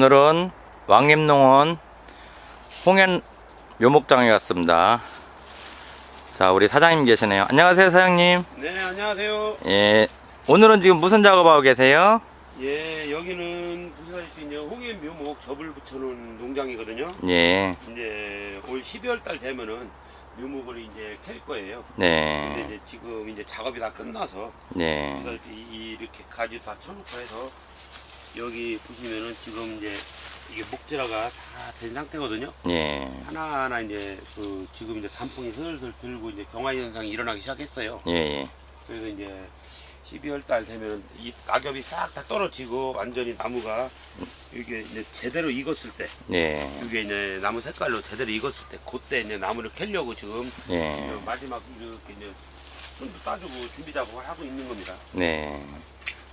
오늘은 왕림농원 홍현 묘목장에 왔습니다. 자, 우리 사장님 계시네요. 안녕하세요, 사장님. 네, 안녕하세요. 예, 오늘은 지금 무슨 작업하고 계세요? 예, 여기는 보시다시피 이제 홍해 묘목 접을 붙여놓은 농장이거든요. 예, 이제 올 12월 달 되면은 묘목을 이제 캘 거예요. 근데 네, 이제 지금 이제 작업이 다 끝나서 네, 이렇게 가지 다 쳐놓고 해서 여기 보시면은 지금 이제 이게 목재라가 다 된 상태거든요. 예, 하나하나 이제 그 지금 이제 단풍이 슬슬 들고 이제 경화 현상이 일어나기 시작했어요. 예, 예, 그래서 이제 12월 달 되면 이 낙엽이 싹 다 떨어지고 완전히 나무가 이게 이제 제대로 익었을 때 예, 이게 이제 나무 색깔로 제대로 익었을 때 그때 이제 나무를 캐려고 지금 예, 마지막 이렇게 이제 손도 따주고 준비 작업을 하고 있는 겁니다. 네.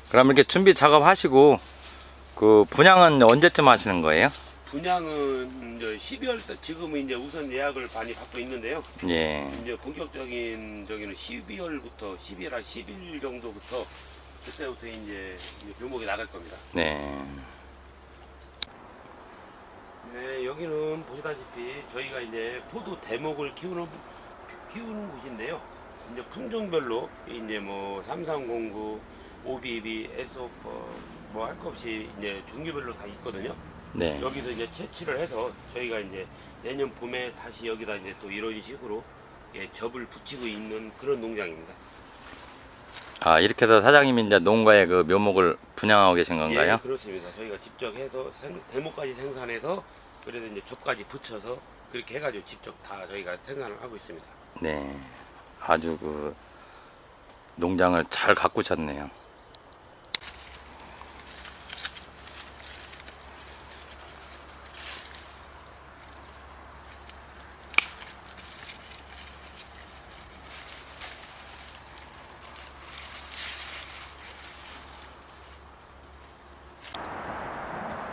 그럼 이렇게 준비 작업하시고 그 분양은 언제쯤 하시는 거예요? 분양은 이제 12월 달 지금은 이제 우선 예약을 많이 받고 있는데요. 예, 이제 본격적인 저기는 12월부터 12월 한 10일 정도부터 그때부터 이제 묘목이 나갈 겁니다. 네, 네, 여기는 보시다시피 저희가 이제 포도 대목을 키우는 키우는 곳인데요. 이제 품종별로 이제 뭐 삼삼공구, 오비비, 에소퍼 뭐할것 없이 이제 종류별로 다 있거든요. 네, 여기서 이제 채취를 해서 저희가 이제 내년 봄에 다시 여기다 이제 또 이런 식으로 예, 접을 붙이고 있는 그런 농장입니다. 아 이렇게 해서 사장님이 이제 농가에 그 묘목을 분양하고 계신 건가요? 예, 그렇습니다. 저희가 직접 해서 생, 대목까지 생산해서 그래서 이제 접까지 붙여서 그렇게 해가지고 직접 다 저희가 생산을 하고 있습니다. 네, 아주 그 농장을 잘 가꾸셨네요.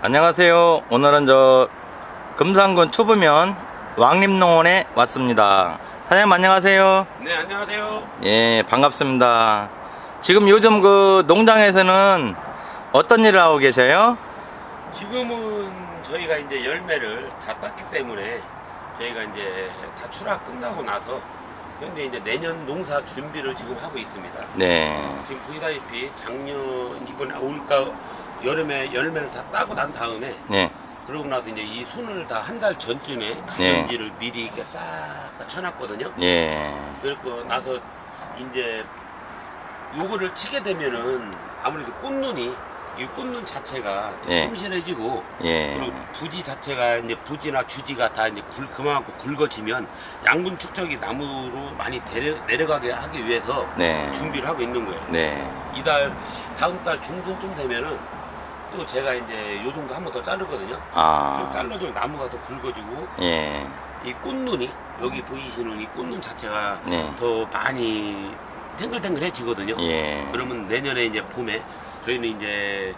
안녕하세요. 오늘은 저 금산군 추부면 왕림농원에 왔습니다. 사장님 안녕하세요. 네, 안녕하세요. 예, 반갑습니다. 지금 요즘 그 농장에서는 어떤 일을 하고 계세요? 지금은 저희가 이제 열매를 다 땄기 때문에 저희가 이제 다 출하 끝나고 나서 현재 이제 내년 농사 준비를 지금 하고 있습니다. 네, 지금 보시다시피 작년 이번 올가 여름에 열매를 다 따고 난 다음에 네, 그러고 나서 이제 이 순을 다 한 달 전쯤에 네. 가정지를 미리 이렇게 싹다 쳐놨거든요. 예, 그리고 나서 이제 요거를 치게 되면은 아무래도 꽃눈이 이 꽃눈 자체가 예. 튼실해지고 예, 그리고 부지 자체가 이제 부지나 주지가 다 이제 굵 그만큼 굵어지면 양분 축적이 나무로 많이 내려, 내려가게 하기 위해서 네, 준비를 하고 있는 거예요. 네, 이달 다음 달 중순쯤 되면은 또 제가 이제 요 정도 한 번 더 자르거든요. 좀 아, 잘라주면 나무가 더 굵어지고 예, 이 꽃눈이 여기 보이시는 이 꽃눈 자체가 네, 더 많이 탱글탱글해지거든요. 예, 그러면 내년에 이제 봄에 저희는 이제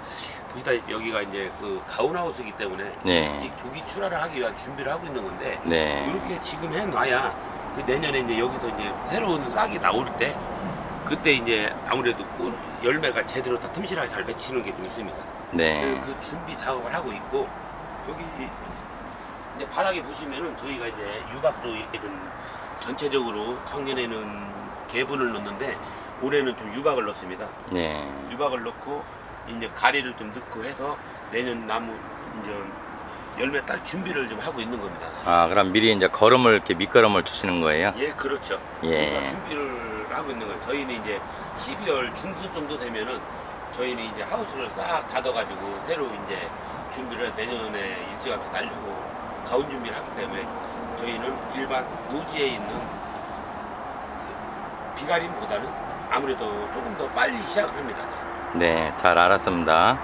보시다 여기가 이제 그 가온하우스이기 때문에 네. 조기 출하를 하기 위한 준비를 하고 있는 건데 네, 이렇게 지금 해놔야 그 내년에 이제 여기서 이제 새로운 싹이 나올 때 그때 이제 아무래도 꽃 열매가 제대로 다 틈실하게 잘 맺히는 게 좀 있습니다. 네, 그, 그 준비 작업을 하고 있고 여기 이제 바닥에 보시면은 저희가 이제 유박도 이렇게 좀 전체적으로 작년에는 개분을 넣었는데 올해는 좀 유박을 넣습니다. 네, 유박을 넣고 이제 가리를 좀 넣고 해서 내년 나무 이제 열매 딸 준비를 좀 하고 있는 겁니다. 아, 그럼 미리 이제 걸음을 이렇게 밑걸음을 주시는 거예요? 예, 그렇죠. 예. 준비를 하고 있는 거예요. 저희는 이제 12월 중순 정도 되면은 저희는 이제 하우스를 싹 닫아가지고 새로 이제 준비를 내년에 일찌감치 날리고 가온 준비를 하기 때문에 저희는 일반 노지에 있는 비가림보다는 아무래도 조금 더 빨리 시작을 합니다. 네, 잘 알았습니다.